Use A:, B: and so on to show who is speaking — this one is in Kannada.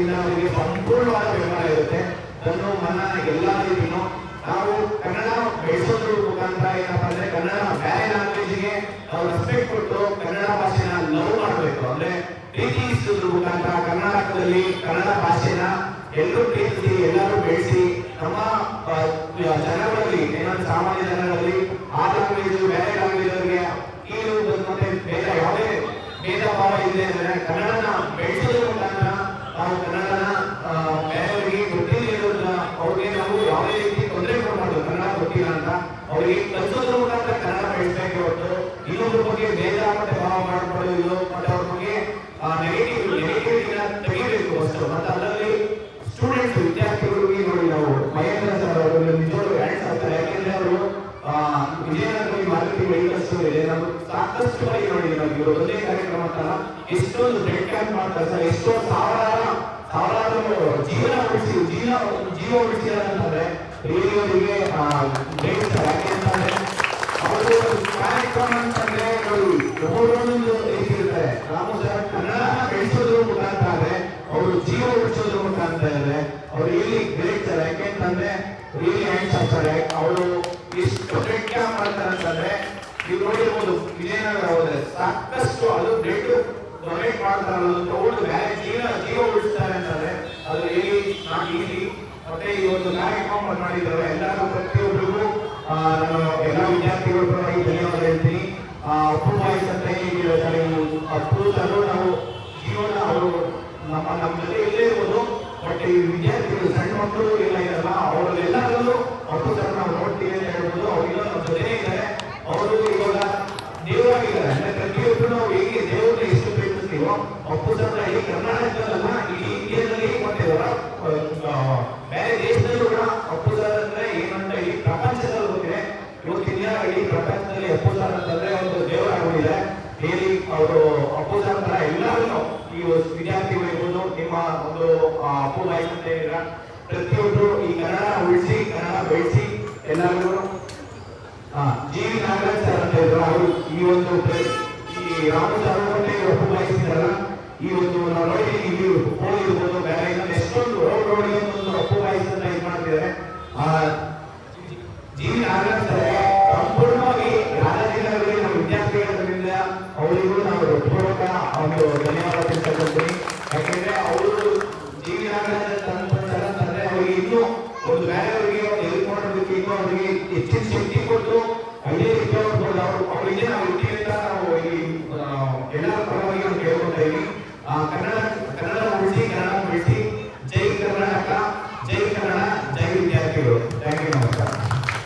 A: ಕಾರಣದಿಂದ ಅವರಿಗೆ ಸಂಪೂರ್ಣವಾದ ಬೆಂಬಲ ಇರುತ್ತೆ. ತನ್ನ ಮನ ಎಲ್ಲ ರೀತಿನೂ ನಾವು ಕನ್ನಡ ಬೆಳೆಸೋದ್ರ ಮುಖಾಂತರ ಏನಪ್ಪ ಅಂದ್ರೆ ಕನ್ನಡ ಬೇರೆ ಲ್ಯಾಂಗ್ವೇಜ್ಗೆ ನಾವು ರೆಸ್ಪೆಕ್ಟ್ ಕೊಟ್ಟು ಕನ್ನಡ ಭಾಷೆನ ಲವ್ ಮಾಡಬೇಕು. ಅಂದ್ರೆ ಪ್ರೀತಿಸೋದ್ರ ಮುಖಾಂತರ ಕರ್ನಾಟಕದಲ್ಲಿ ಕನ್ನಡ ಭಾಷೆನ ಎಲ್ಲರೂ ಪ್ರೀತಿಸಿ ಎಲ್ಲರೂ ಬೆಳೆಸಿ, ನಮ್ಮ ಜನಗಳಲ್ಲಿ ಏನಾದ್ರು ಸಾಮಾನ್ಯ ಜನರಲ್ಲಿ ಆ ಲ್ಯಾಂಗ್ವೇಜ್ ಬೇರೆ ಲ್ಯಾಂಗ್ವೇಜ್ ಅವರಿಗೆ ಕೀಳು ಮತ್ತೆ ಬೇರೆ ಯಾವುದೇ ಭೇದ ಭಾವ ಇದೆ ಅಂದ್ರೆ ಕನ್ನಡನ ಬೆಳೆಸೋದ್ರ ಮುಖಾಂತರ ನಾವು ಕನ್ನಡನ ಆ, ಬೇರೆಯವರಿಗೆ ಗೊತ್ತಿಲ್ಲ ಇರೋದ್ನ ಅವ್ರಿಗೆ ನಾವು ಯಾವುದೇ ರೀತಿ ತೊಂದರೆ ಕೊಡಬಾರ್ದು ಕನ್ನಡ ಗೊತ್ತಿಲ್ಲ ಅಂತ ಅವರಿಗೆ ಕಲಿಸೋದ್ರ ಮುಖಾಂತರ ಕನ್ನಡ ಬೆಳೆಸಬೇಕೆ ಹೊರತು ಇನ್ನೊಬ್ಬರ ಬಗ್ಗೆ ಭೇದ ಮತ್ತೆ ಭಾವ ಮಾಡ್ಕೊಳ್ಳೋದು ಮತ್ತೆ ಅವ್ರ ಬಗ್ಗೆ ನೆಗೆಟಿವ್ ನೆಗೆಟಿವ್ ತೆಗಿಬೇಕು ಅಷ್ಟು. ಮತ್ತೆ ಅದರಲ್ಲಿ ಸ್ಟೂಡೆಂಟ್ಸ್ ವಿದ್ಯಾರ್ಥಿಗಳಿಗೆ ನೋಡಿ ನಾವು ಮಹೇಂದ್ರ ಸರ್ ಅವರು ನಿಜವಾಗ್ಲೂ ಹ್ಯಾಂಡ್ಸ್ ಆಗ್ತಾರೆ ಯಾಕೆಂದ್ರೆ ಅವರು ವಿಜಯನಗರದಲ್ಲಿ ಮಾರುತಿ ಮೆಡಿಕಲ್ ಇದೆ. ನಾವು ಸಾಕಷ್ಟು ಬಾರಿ ನೋಡಿ ಇವರು ಒಂದೇ ಕಾರ್ಯಕ್ರಮ ಅಂತಲ್ಲ ಎಷ್ಟೊಂದು ಬ್ಲಡ್ ಕ್ಯಾಂಪ್ ಮಾಡ್ತಾರೆ ಸರ್ ಎಷ್ಟೋ ಸಾವಿರಾರು ಸಾವಿರಾರು ಜೀವನ ಉಳಿಸಿ, ಜೀವನ, ಜೀವ ಉಳಿಸಿದಾರಂತಂದ್ರೆ ರಿಯಲಿ ಗ್ರೇಟ್ ಸರ್ ಯಾಕೆ ಅಂತಂದ್ರೆ ಅವರು ಕಾರ್ಯಕ್ರಮ ಅಂತಂದ್ರೆ ಅವರು ಒಬ್ಬೊಬ್ಬರೊಂದೊಂದು ರೀತಿ ಇರ್ತಾರೆ ರಾಮು ಸರ್ ಕನ್ನಡ ಬೆಳೆಸೋದ್ರ ಮುಖಾಂತರ ಅವರು ಜೀವ ಉಳಿಸೋದ್ರ ಮುಖಾಂತರ ಇದ್ದಾರೆ ಅವ್ರು ಇಲ್ಲಿ ಗ್ರೇಟ್ ಯಾಕೆಂತಂದ್ರೆ ರಿಯಲಿ ಹ್ಯಾಂಡ್ಸ್ ಆಗ್ತಾರೆ ಅವರು ಎಷ್ಟು ಕ್ಯಾಂಪ್ ಮಾಡ್ತಾರೆ ಅಂತಂದ್ರೆ, ನೀವು ನೋಡಿರ್ಬೋದು, ವಿಜಯನಗರ ಹೋದ್ರೆ ಸಾಕಷ್ಟು ಅದು ಬ್ಲಡ್ ಡೊನೇಟ್ ಮಾಡ್ತಾರೆ ಅದನ್ನು ತಗೊಂಡು ಬೇರೆ ಜೀವ ಜೀವ ಉಳಿಸ್ತಾರೆ ಅಂತಂದ್ರೆ, ಅದು ಮತ್ತೆ ಈ ಒಂದು ಕಾರ್ಯಕ್ರಮ ಮಾಡಿದ್ದಾರೆ. ಎಲ್ಲರೂ ಪ್ರತಿಯೊಬ್ಬರಿಗೂ ನಮ್ಮ ಎಲ್ಲ ವಿದ್ಯಾರ್ಥಿಗಳ ಪರವಾಗಿ ಧನ್ಯವಾದ ಹೇಳ್ತೀನಿ. ಅಪ್ಪು ಬಾಯ್ಸ್ ಅಂತ ಸರು ನಾವು ಜೀವನ ಅವರು ನಮ್ಮ ನಮ್ಮ ಜೊತೆ ಇಲ್ಲೇ ಇರ್ಬೋದು. ಬಟ್ ಈ ವಿದ್ಯಾರ್ಥಿಗಳು, ಸಣ್ಣ ಮಕ್ಕಳು ಎಲ್ಲ ಇರಲ್ಲ ಅವರಲ್ಲೆಲ್ಲರಲ್ಲೂ ಅಪ್ಪು ಸರ್ ನಾವು ನೋಡ್ತೀವಿ ಅಂತ ಹೇಳ್ಬೋದು ಅವರೆಲ್ಲ ನಮ್ಮ ಜೊತೆನೇ ಇದ್ದಾರೆ ಅವರು ಇವಾಗ ದೇವರಾಗಿದ್ದಾರೆ ಅಂದ್ರೆ ಪ್ರತಿಯೊಬ್ಬರು ನಾವು ಹೇಗೆ ದೇವರನ್ನ ಎಷ್ಟು ಪ್ರೀತಿಸ್ತೀವೋ ಅಪ್ಪು ಸರ್ ಈ ಕರ್ನಾಟಕದಲ್ಲ ಇಡೀ ಇಂಡಿಯಾದಲ್ಲಿ ಮತ್ತೆ ಹೊರ ಆ, ಬೇರೆ ದೇಶದಲ್ಲೂ ಕೂಡ ಅಪ್ಪು ಸರ್ ಅಂದ್ರೆ ಏನಂತ ಇಡೀ ಪ್ರಪಂಚದಲ್ಲಿ ಹೋಗಿದೆ ಇವತ್ತಿನ ಇಡೀ ಪ್ರಪಂಚದಲ್ಲಿ ಅಪ್ಪು ಸರ್ ಅಂತಂದ್ರೆ ಒಂದು ದೇವರಾಗಿದೆ ಹೇಳಿ ಅವರು ಅಪ್ಪು ಸರ್ ತರ ಎಲ್ಲರೂ ಈ ವಿದ್ಯಾರ್ಥಿಗಳು ಇರ್ಬೋದು, ನಿಮ್ಮ ಒಂದು ಅಪ್ಪು ಬಾಯಿ ಅಂತ ಹೇಳಿದ್ರ ಪ್ರತಿಯೊಬ್ಬರು ಈ ಕನ್ನಡ ಉಳಿಸಿ, ಕನ್ನಡ ಬೆಳೆಸಿ ಎಲ್ಲರಿಗೂ ಜಿ ವಿ ನಾಗರಾಜ್ ಸರ್ ಅಂತ ಇದ್ರು ಅವರು ಈ ಒಂದು ಈ ರಾಮಚಂದ್ರ ಈ ಒಂದು ನಾವು ನೋಡಿ ಇಲ್ಲಿ ಹೋಗಿ ಇರ್ಬೋದು ಬೇರೆ ಇನ್ನೊಂದು ಎಷ್ಟೊಂದು ರೋಡ್ ರೋಡ್ಗೆ ಒಂದು ಒಪ್ಪುಗಾಯಿಸಿ ಅಂತ ಇದು ಮಾಡ್ತಿದ್ದಾರೆ ಆ ಜಿ ವಿ ನಾಗರಾಜ್ ಸಂಪೂರ್ಣವಾಗಿ ರಾಜಕೀಯದಲ್ಲಿ ನಮ್ಮ ಅವರಿಗೂ ನಾವು ಹೃತ್ಪೂರ್ವಕ ಒಂದು ಧನ್ಯವಾದ ತಿಳಿಸ್ಕೊಳ್ತೀನಿ ಯಾಕೆಂದ್ರೆ ಅವರು ಜೀವಿ ನಾಗರಾಜ್ ಅಂತಂದ್ರೆ ಅವರಿಗೆ ಇನ್ನೂ ಒಂದು ಬೇರೆಯವರಿಗೆ ಮಾಡೋದಕ್ಕೆ ಇನ್ನೂ ಅವರಿಗೆ ಹೆಚ್ಚಿನ ಶಕ್ತಿ